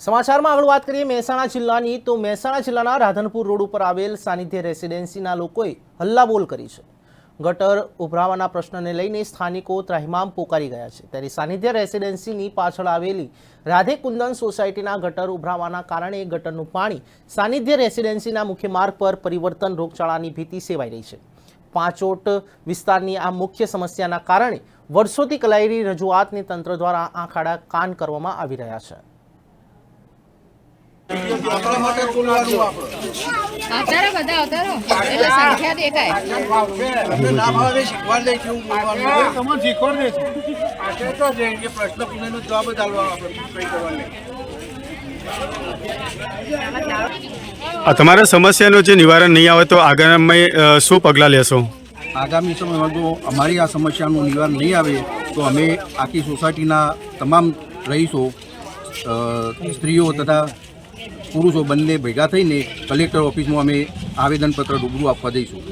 સમાચારમાં આગળ વાત કરીએ મહેસાણા જિલ્લાની, તો મહેસાણા જિલ્લાના રાધનપુર રોડ ઉપર આવેલ સાનિધ્ય રેસિડેન્સીના લોકોએ હલ્લાબોલ કરી છે. ગટર ઉભરાવાના પ્રશ્નને લઈને સ્થાનિકો ત્રાહિમામ પોકારી ગયા છે. ત્યારે સાનિધ્ય રેસિડેન્સીની પાછળ આવેલી રાધે કુંદન સોસાયટીના ગટર ઉભરાવાના કારણે ગટરનું પાણી સાનિધ્ય રેસિડેન્સીના મુખ્ય માર્ગ પર પરિવર્તન રોગચાળાની ભીતિ સેવાઈ રહી છે. પાંચોટ વિસ્તારની આ મુખ્ય સમસ્યાના કારણે વર્ષોથી કલાયેલી રજૂઆતને તંત્ર દ્વારા આંખ આડા કાન કરવામાં આવી રહ્યા છે. અવતારો બધા અવતારો એટલે સંખ્યા દેખાય. તમને ના ભાવે શીખવાડ દે કેવું બોલવાનું. તમે શીખવાડ દે છે. આ છે કે પ્રશ્ન પૂછેનો જવાબ જ આલવાનો આપણે કંઈ કરવાનું તમારા સમસ્યાનું જે નિવારણ નહીં આવે તો આગામી શું પગલાં લેશો? આગામી સમયમાં જો અમારી આ સમસ્યાનું નિવારણ નહીં આવે તો અમે આખી સોસાયટીના તમામ રહીશો સ્ત્રીઓ તથા પુરુષો બંને ભેગા થઈને કલેક્ટર ઓફિસમાં અમે આવેદનપત્ર રૂબરૂ આપવા જઈશું.